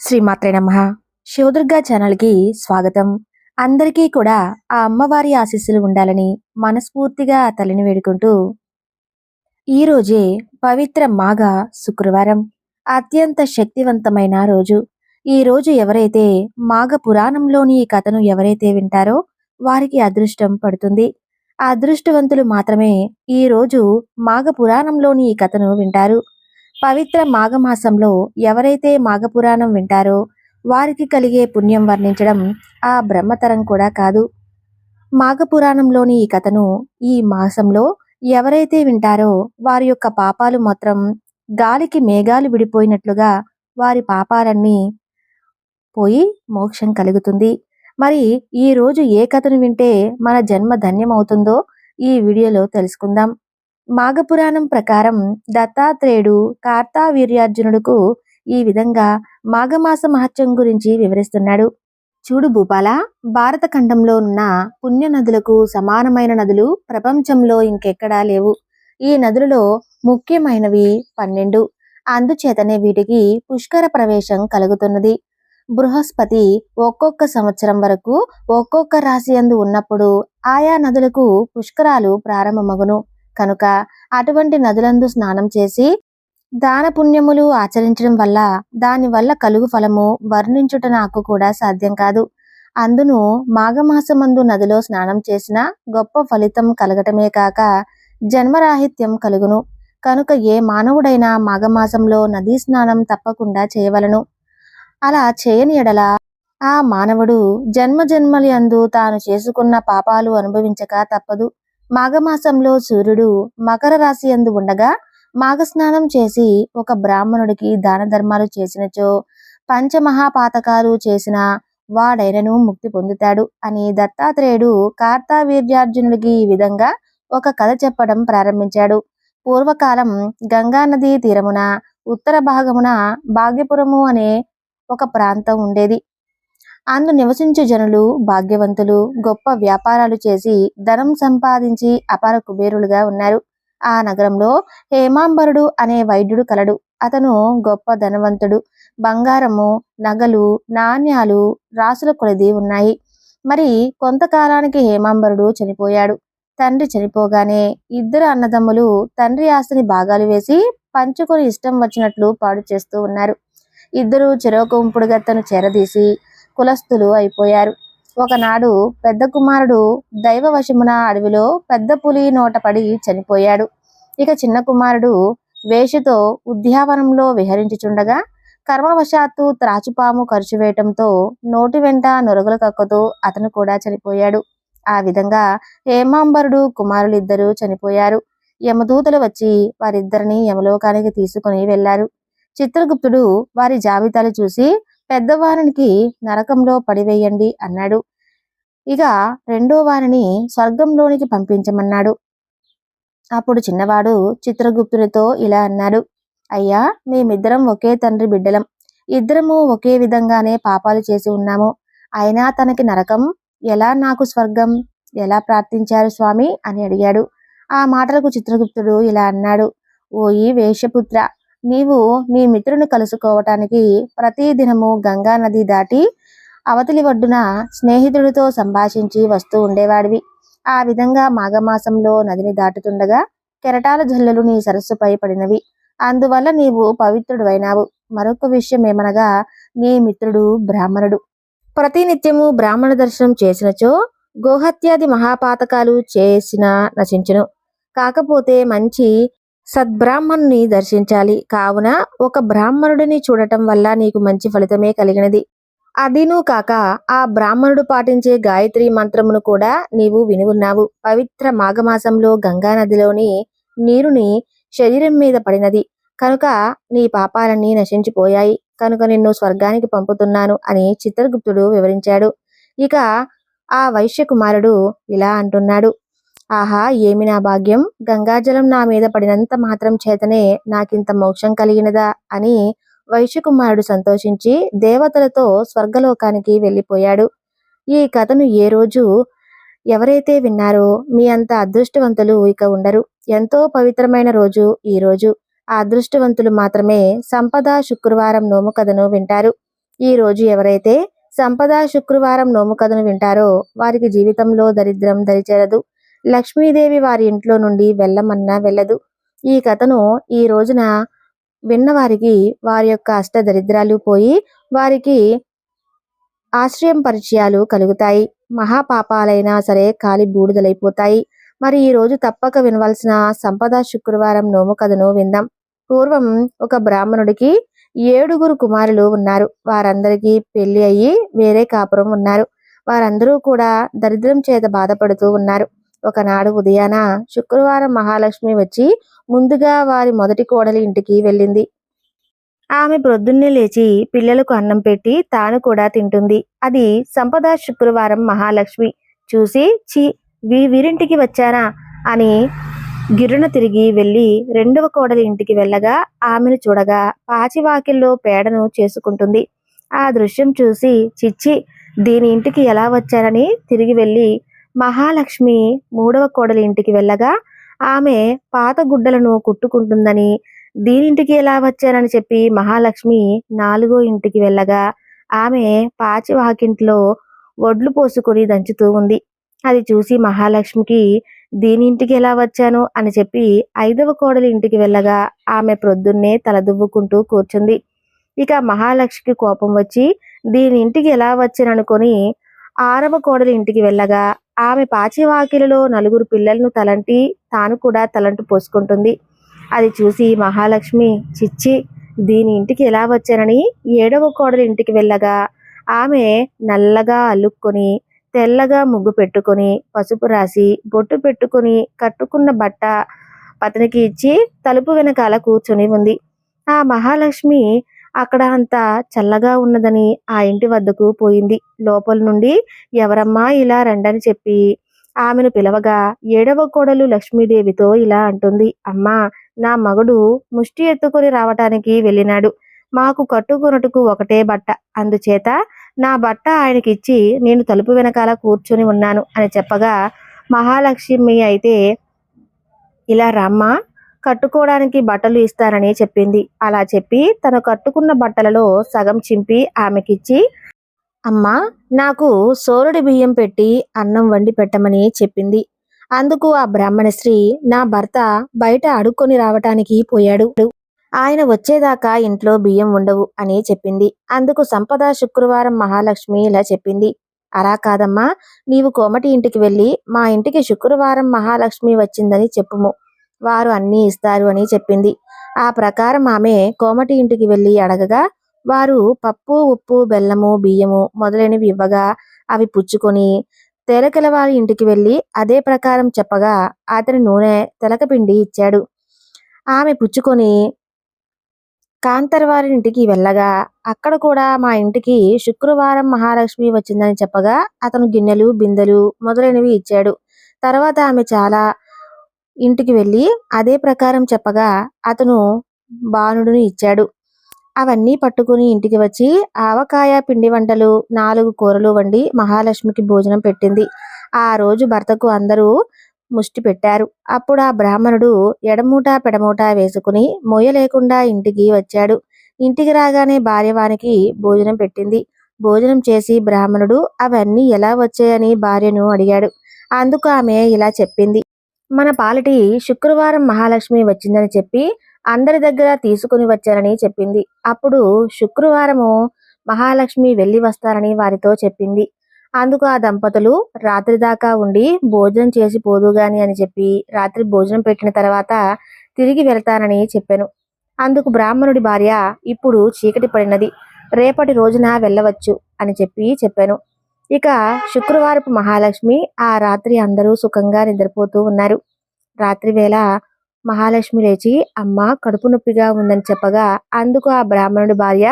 శ్రీమాత్రే నమ. శివదుర్గా ఛానల్కి స్వాగతం. అందరికీ కూడా ఆ అమ్మవారి ఆశీస్సులు ఉండాలని మనస్ఫూర్తిగా ఆ తల్లిని వేడుకుంటూ ఈరోజే పవిత్ర మాఘ శుక్రవారం. అత్యంత శక్తివంతమైన రోజు. ఈ రోజు ఎవరైతే మాఘ పురాణంలోని ఈ కథను ఎవరైతే వింటారో వారికి అదృష్టం పడుతుంది. ఆ అదృష్టవంతులు మాత్రమే ఈ రోజు మాఘ పురాణంలోని ఈ కథను వింటారు. పవిత్ర మాఘమాసంలో ఎవరైతే మాఘపురాణం వింటారో వారికి కలిగే పుణ్యం వర్ణించడం ఆ బ్రహ్మతరం కూడా కాదు. మాఘపురాణంలోని ఈ కథను ఈ మాసంలో ఎవరైతే వింటారో వారి యొక్క పాపాలు మాత్రం గాలికి మేఘాలు విడిపోయినట్లుగా వారి పాపాలన్నీ పోయి మోక్షం కలుగుతుంది. మరి ఈ రోజు ఏ కథను వింటే మన జన్మ ధన్యమవుతుందో ఈ వీడియోలో తెలుసుకుందాం. మాఘపురాణం ప్రకారం దత్తాత్రేయుడు కార్తావీర్యార్జునుడుకు ఈ విధంగా మాఘమాస మహత్యం గురించి వివరిస్తున్నాడు. చూడు భూపాల భారత ఖండంలో ఉన్న పుణ్య నదులకు సమానమైన నదులు ప్రపంచంలో ఇంకెక్కడా లేవు. ఈ నదులలో ముఖ్యమైనవి పన్నెండు. అందుచేతనే వీటికి పుష్కర ప్రవేశం కలుగుతున్నది. బృహస్పతి ఒక్కొక్క సంవత్సరం వరకు ఒక్కొక్క రాశి అందు ఉన్నప్పుడు ఆయా నదులకు పుష్కరాలు ప్రారంభమగును. కనుక అటువంటి నదులందు స్నానం చేసి దాన పుణ్యములు ఆచరించడం వల్ల దాని వల్ల కలుగు ఫలము వర్ణించుట నాకు కూడా సాధ్యం కాదు. అందును మాఘమాసమందు నదిలో స్నానం చేసిన గొప్ప ఫలితం కలగటమే కాక జన్మరాహిత్యం కలుగును. కనుక ఏ మానవుడైనా మాఘమాసంలో నదీ స్నానం తప్పకుండా చేయవలను. అలా చేయని ఎడల ఆ మానవుడు జన్మ జన్మలి అందు తాను చేసుకున్న పాపాలు అనుభవించక తప్పదు. మాఘమాసంలో సూర్యుడు మకర రాశి అందు ఉండగా మాఘస్నానం చేసి ఒక బ్రాహ్మణుడికి దాన ధర్మాలు చేసినచో పంచమహాపాతకాలు చేసిన వాడైనను ముక్తి పొందుతాడు అని దత్తాత్రేయుడు కార్తావీర్యార్జునుడికి ఈ విధంగా ఒక కథ చెప్పడం ప్రారంభించాడు. పూర్వకాలం గంగా నదీ తీరమున ఉత్తర భాగమున భాగ్యపురము అనే ఒక ప్రాంతం ఉండేది. అందు నివసించే జనులు భాగ్యవంతులు గొప్ప వ్యాపారాలు చేసి ధనం సంపాదించి అపార కుబేరులుగా ఉన్నారు. ఆ నగరంలో హేమాంబరుడు అనే వైద్యుడు కలడు. అతను గొప్ప ధనవంతుడు. బంగారము నగలు నాణ్యాలు రాసుల కొలది ఉన్నాయి. మరి కొంతకాలానికి హేమాంబరుడు చనిపోయాడు. తండ్రి చనిపోగానే ఇద్దరు అన్నదమ్ములు తండ్రి ఆస్తిని భాగాలు వేసి పంచుకొని ఇష్టం వచ్చినట్లు పాడు చేస్తూ ఉన్నారు. ఇద్దరు చెరొక ఉంపుడు గత్తను చేరదీసి కులస్థులు అయిపోయారు. ఒకనాడు పెద్ద కుమారుడు దైవవశమున అడవిలో పెద్ద పులి నోట పడి చనిపోయాడు. ఇక చిన్న కుమారుడు వేషతో ఉద్యావనంలో విహరించుచుండగా కర్మవశాత్తు త్రాచుపాము ఖర్చు వేయటంతో నోటి వెంట నొరగలు కక్కుతూ అతను కూడా చనిపోయాడు. ఆ విధంగా హేమాంబరుడు కుమారులిద్దరూ చనిపోయారు. యమదూతలు వచ్చి వారిద్దరిని యమలోకానికి తీసుకుని వెళ్ళారు చిత్రగుప్తుడు వారి జాబితాలు చూసి పెద్దవారికి నరకంలో పడివేయండి అన్నాడు. ఇక రెండో వారిని స్వర్గంలోనికి పంపించమన్నాడు. అప్పుడు చిన్నవాడు చిత్రగుప్తునితో ఇలా అన్నాడు. అయ్యా మేమిద్దరం ఒకే తండ్రి బిడ్డలం. ఇద్దరము ఒకే విధంగానే పాపాలు చేసి ఉన్నాము. అయినా తనకి నరకం ఎలా నాకు స్వర్గం? ఎలా ప్రార్థించారు స్వామి? అని అడిగాడు. ఆ మాటలకు చిత్రగుప్తుడు ఇలా అన్నాడు. ఓయి వేషపుత్ర నీవు నీ మిత్రుని కలుసుకోవటానికి ప్రతి దినము గంగా నది దాటి అవతలి ఒడ్డున స్నేహితుడితో సంభాషించి వస్తూ ఉండేవాడివి. ఆ విధంగా మాఘమాసంలో నదిని దాటుతుండగా కెరటాల జల్లెలు నీ సరస్సుపై పడినవి. అందువల్ల నీవు పవిత్రుడువైనావు. మరొక విషయం ఏమనగా నీ మిత్రుడు బ్రాహ్మణుడు. ప్రతినిత్యము బ్రాహ్మణ దర్శనం చేసినచో గోహత్యాది మహాపాతకాలు చేసిన నశించును. కాకపోతే మంచి సద్బ్రాహ్మణుని దర్శించాలి. కావున ఒక బ్రాహ్మణుడిని చూడటం వల్ల నీకు మంచి ఫలితమే కలిగినది. అదినూ కాక ఆ బ్రాహ్మణుడు పాటించే గాయత్రి మంత్రమును కూడా నీవు విని ఉన్నావు. పవిత్ర మాఘమాసంలో గంగా నదిలోని నీరుని శరీరం మీద పడినది. కనుక నీ పాపాలన్నీ నశించిపోయాయి. కనుక నిన్ను స్వర్గానికి పంపుతున్నాను అని చిత్రగుప్తుడు వివరించాడు. ఇక ఆ వైశ్య కుమారుడు ఇలా అంటున్నాడు. ఆహా ఏమి నా భాగ్యం? గంగాజలం నా మీద పడినంత మాత్రం చేతనే నాకింత మోక్షం కలిగినదా? అని వైశ్యకుమారుడు సంతోషించి దేవతలతో స్వర్గలోకానికి వెళ్ళిపోయాడు. ఈ కథను ఏ రోజు ఎవరైతే విన్నారో మీ అంత అదృష్టవంతులు ఇక ఉండరు. ఎంతో పవిత్రమైన రోజు ఈ రోజు. ఆ అదృష్టవంతులు మాత్రమే సంపద శుక్రవారం నోము కథను వింటారు. ఈ రోజు ఎవరైతే సంపద శుక్రవారం నోము కథను వింటారో వారికి జీవితంలో దరిద్రం దరిచేరదు. లక్ష్మీదేవి వారి ఇంట్లో నుండి వెళ్ళమన్నా వెళ్ళదు. ఈ కథను ఈ రోజున విన్నవారికి వారి యొక్క అష్ట దరిద్రాలు పోయి వారికి ఆశ్రయం పరిచయాలు కలుగుతాయి. మహాపాపాలైనా సరే కాలి బూడిదలైపోతాయి. మరి ఈ రోజు తప్పక వినవలసిన సంపద శుక్రవారం నోము కథను విందాం. పూర్వం ఒక బ్రాహ్మణుడికి ఏడుగురు కుమారులు ఉన్నారు. వారందరికీ పెళ్ళి అయ్యి వేరే కాపురం ఉన్నారు. వారందరూ కూడా దరిద్రం చేత బాధపడుతూ ఉన్నారు. ఒకనాడు ఉదయాన శుక్రవారం మహాలక్ష్మి వచ్చి ముందుగా వారి మొదటి కోడలి ఇంటికి వెళ్ళింది. ఆమె ప్రొద్దున్నే లేచి పిల్లలకు అన్నం పెట్టి తాను కూడా తింటుంది. అది సంపద శుక్రవారం మహాలక్ష్మి. చూసి చి వీ వీరింటికి వచ్చానా? అని గిర్రున తిరిగి వెళ్ళి రెండవ కోడలి ఇంటికి వెళ్ళగా ఆమెను చూడగా పాచివాకిల్లో పేడను చేసుకుంటుంది. ఆ దృశ్యం చూసి చిచ్చి దీని ఇంటికి ఎలా వచ్చానని తిరిగి వెళ్ళి మహాలక్ష్మి మూడవ కోడలి ఇంటికి వెళ్ళగా ఆమె పాత గుడ్డలను కుట్టుకుంటుందని దీనింటికి ఎలా వచ్చానని చెప్పి మహాలక్ష్మి నాలుగో ఇంటికి వెళ్ళగా ఆమె పాచి వాకింట్లో వడ్లు పోసుకొని దంచుతూ ఉంది. అది చూసి మహాలక్ష్మికి దీనింటికి ఎలా వచ్చాను? అని చెప్పి ఐదవ కోడలి ఇంటికి వెళ్ళగా ఆమె ప్రొద్దున్నే తలదువ్వుకుంటూ కూర్చుంది. ఇక మహాలక్ష్మికి కోపం వచ్చి దీని ఇంటికి ఎలా వచ్చాననుకొని ఆరవ కోడలి ఇంటికి వెళ్ళగా ఆమె పాచివాకిలలో నలుగురు పిల్లలను తలంటి తాను కూడా తలంటు పోసుకుంటుంది. అది చూసి మహాలక్ష్మి చిచ్చి దీని ఇంటికి ఎలా వచ్చానని ఏడవ కోడలి ఇంటికి వెళ్ళగా ఆమె నల్లగా అల్లుక్కొని తెల్లగా ముగ్గు పెట్టుకొని పసుపు రాసి బొట్టు పెట్టుకొని కట్టుకున్న బట్ట పతనికి ఇచ్చి తలుపు వెనకాల కూర్చొని ఉంది. ఆ మహాలక్ష్మి అక్కడ అంతా చల్లగా ఉన్నదని ఆ ఇంటి వద్దకు పోయింది. లోపల నుండి ఎవరమ్మా ఇలా రండని చెప్పి ఆమెను పిలవగా ఏడవ కోడలు లక్ష్మీదేవితో ఇలా అంటుంది. అమ్మా నా మగడు ముష్టి ఎత్తుకొని రావటానికి వెళ్ళినాడు. మాకు కట్టుకొనుటకు ఒకటే బట్ట. అందుచేత నా బట్ట ఆయనకిచ్చి నేను తలుపు వెనకాల కూర్చొని ఉన్నాను అని చెప్పగా మహాలక్ష్మి అయితే ఇలా రామ్మా కట్టుకోవడానికి బట్టలు ఇస్తానని చెప్పింది. అలా చెప్పి తను కట్టుకున్న బట్టలలో సగం చింపి ఆమెకిచ్చి అమ్మా నాకు సోరుడి బియ్యం పెట్టి అన్నం వండి పెట్టమని చెప్పింది. అందుకు ఆ బ్రాహ్మణ స్త్రీ నా భర్త బయట అడుక్కొని రావటానికి పోయాడు. ఆయన వచ్చేదాకా ఇంట్లో బియ్యం ఉండవు అని చెప్పింది. అందుకు సంపద శుక్రవారం మహాలక్ష్మి ఇలా చెప్పింది. అలా కాదమ్మా నీవు కోమటి ఇంటికి వెళ్ళి మా ఇంటికి శుక్రవారం మహాలక్ష్మి వచ్చిందని చెప్పుము. వారు అన్నీ ఇస్తారు అని చెప్పింది. ఆ ప్రకారం ఆమె కోమటి ఇంటికి వెళ్ళి అడగగా వారు పప్పు ఉప్పు బెల్లము బియ్యము మొదలైనవి ఇవ్వగా అవి పుచ్చుకొని తెలకల వారి ఇంటికి వెళ్ళి అదే ప్రకారం చెప్పగా అతని నూనె తెలకపిండి ఇచ్చాడు. ఆమె పుచ్చుకొని కాంతర్ ఇంటికి వెళ్ళగా అక్కడ కూడా మా ఇంటికి శుక్రవారం మహాలక్ష్మి వచ్చిందని చెప్పగా అతను గిన్నెలు బిందెలు మొదలైనవి ఇచ్చాడు. తర్వాత ఆమె చాలా ఇంటికి వెళ్ళి అదే ప్రకారం చెప్పగా అతను బాణుడిని ఇచ్చాడు. అవన్నీ పట్టుకుని ఇంటికి వచ్చి ఆవకాయ పిండి వంటలు నాలుగు కూరలు వండి మహాలక్ష్మికి భోజనం పెట్టింది. ఆ రోజు భర్తకు అందరూ ముష్టి పెట్టారు. అప్పుడు ఆ బ్రాహ్మణుడు ఎడమూట పెడమూట వేసుకుని మొయ్య లేకుండా ఇంటికి వచ్చాడు. ఇంటికి రాగానే భార్యవానికి భోజనం పెట్టింది. భోజనం చేసి బ్రాహ్మణుడు అవన్నీ ఎలా వచ్చాయని భార్యను అడిగాడు. అందుకు ఆమె ఇలా చెప్పింది. మన పాలిటి శుక్రవారం మహాలక్ష్మి వచ్చిందని చెప్పి అందరి దగ్గర తీసుకుని వచ్చారని చెప్పింది. అప్పుడు శుక్రవారము మహాలక్ష్మి వెళ్ళి వస్తారని వారితో చెప్పింది. అందుకు ఆ దంపతులు రాత్రి దాకా ఉండి భోజనం చేసి పోదు గాని అని చెప్పి రాత్రి భోజనం పెట్టిన తర్వాత తిరిగి వెళ్తానని చెప్పాను. అందుకు బ్రాహ్మణుడి భార్య ఇప్పుడు చీకటి పడినది. రేపటి రోజున వెళ్ళవచ్చు అని చెప్పి చెప్పాను. ఇక శుక్రవారపు మహాలక్ష్మి ఆ రాత్రి అందరూ సుఖంగా నిద్రపోతూ ఉన్నారు. రాత్రి వేళ మహాలక్ష్మి లేచి అమ్మ కడుపు నొప్పిగా ఉందని చెప్పగా అందుకు ఆ బ్రాహ్మణుడి భార్య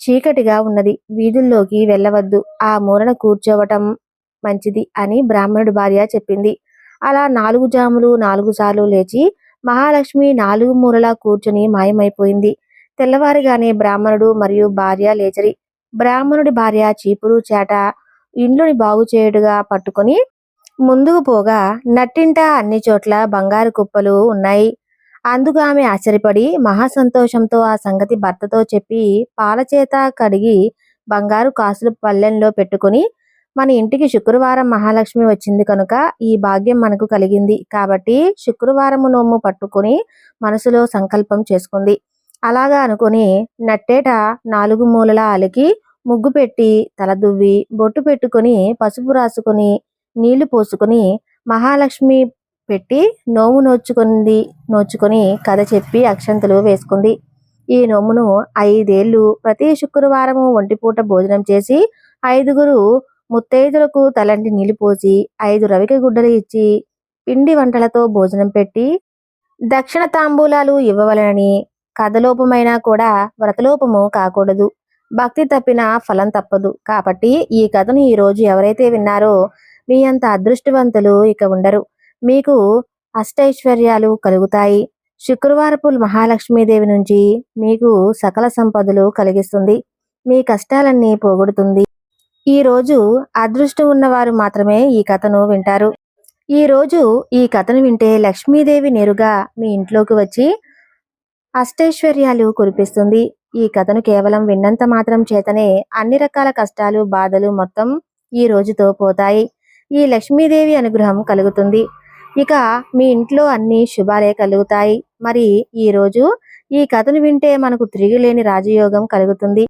చీకటిగా ఉన్నది. వీధుల్లోకి వెళ్ళవద్దు. ఆ మూలన కూర్చోవటం మంచిది అని బ్రాహ్మణుడి భార్య చెప్పింది. అలా నాలుగు జాములు నాలుగు సార్లు లేచి మహాలక్ష్మి నాలుగు మూలలా కూర్చుని మాయమైపోయింది. తెల్లవారుగానే బ్రాహ్మణుడు మరియు భార్య లేచరి. బ్రాహ్మణుడి భార్య చీపురు చేట ఇండ్లుని బాగు చేయుడుగా పట్టుకొని ముందుకు పోగా నట్టింట అన్ని చోట్ల బంగారు కుప్పలు ఉన్నాయి. అందుకు ఆమె ఆశ్చర్యపడి మహా సంతోషంతో ఆ సంగతి భర్తతో చెప్పి పాల చేత కడిగి బంగారు కాసులు పల్లెంలో పెట్టుకుని మన ఇంటికి శుక్రవారం మహాలక్ష్మి వచ్చింది కనుక ఈ భాగ్యం మనకు కలిగింది. కాబట్టి శుక్రవారము నోము పట్టుకుని మనసులో సంకల్పం చేసుకుంది. అలాగా అనుకుని నట్టేట నాలుగు మూలల అలికి ముగ్గు పెట్టి తల దువ్వి బొట్టు పెట్టుకుని పసుపు రాసుకుని నీళ్ళు పోసుకుని మహాలక్ష్మి పెట్టి నోము నోచుకుంది నోచుకొని కథ చెప్పి అక్షంతలు వేసుకుంది. ఈ నోమును ఐదేళ్ళు ప్రతి శుక్రవారము ఒంటిపూట భోజనం చేసి ఐదుగురు ముత్తైదులకు తలంటి నీళ్ళు పోసి ఐదు రవిక గుడ్డలు ఇచ్చి పిండి వంటలతో భోజనం పెట్టి దక్షిణ తాంబూలాలు ఇవ్వవలనని కథలోపమైనా కూడా వ్రతలోపము కాకూడదు. భక్తి తప్పిన ఫలం తప్పదు. కాబట్టి ఈ కథను ఈ రోజు ఎవరైతే విన్నారో మీ అంత అదృష్టవంతులు ఇక ఉండరు. మీకు అష్టైశ్వర్యాలు కలుగుతాయి. శుక్రవారపు మహాలక్ష్మీదేవి నుంచి మీకు సకల సంపదలు కలిగిస్తుంది. మీ కష్టాలన్నీ పోగొడుతుంది. ఈ రోజు అదృష్టం ఉన్నవారు మాత్రమే ఈ కథను వింటారు. ఈ రోజు ఈ కథను వింటే లక్ష్మీదేవి నేరుగా మీ ఇంట్లోకి వచ్చి అష్టైశ్వర్యాలు కురిపిస్తుంది. ఈ కథను కేవలం విన్నంత మాత్రం చేతనే అన్ని రకాల కష్టాలు బాధలు మొత్తం ఈ రోజుతో పోతాయి. ఈ లక్ష్మీదేవి అనుగ్రహం కలుగుతుంది. ఇక మీ ఇంట్లో అన్ని శుభాలే కలుగుతాయి. మరి ఈ రోజు ఈ కథను వింటే మనకు తిరిగిలేని రాజయోగం కలుగుతుంది.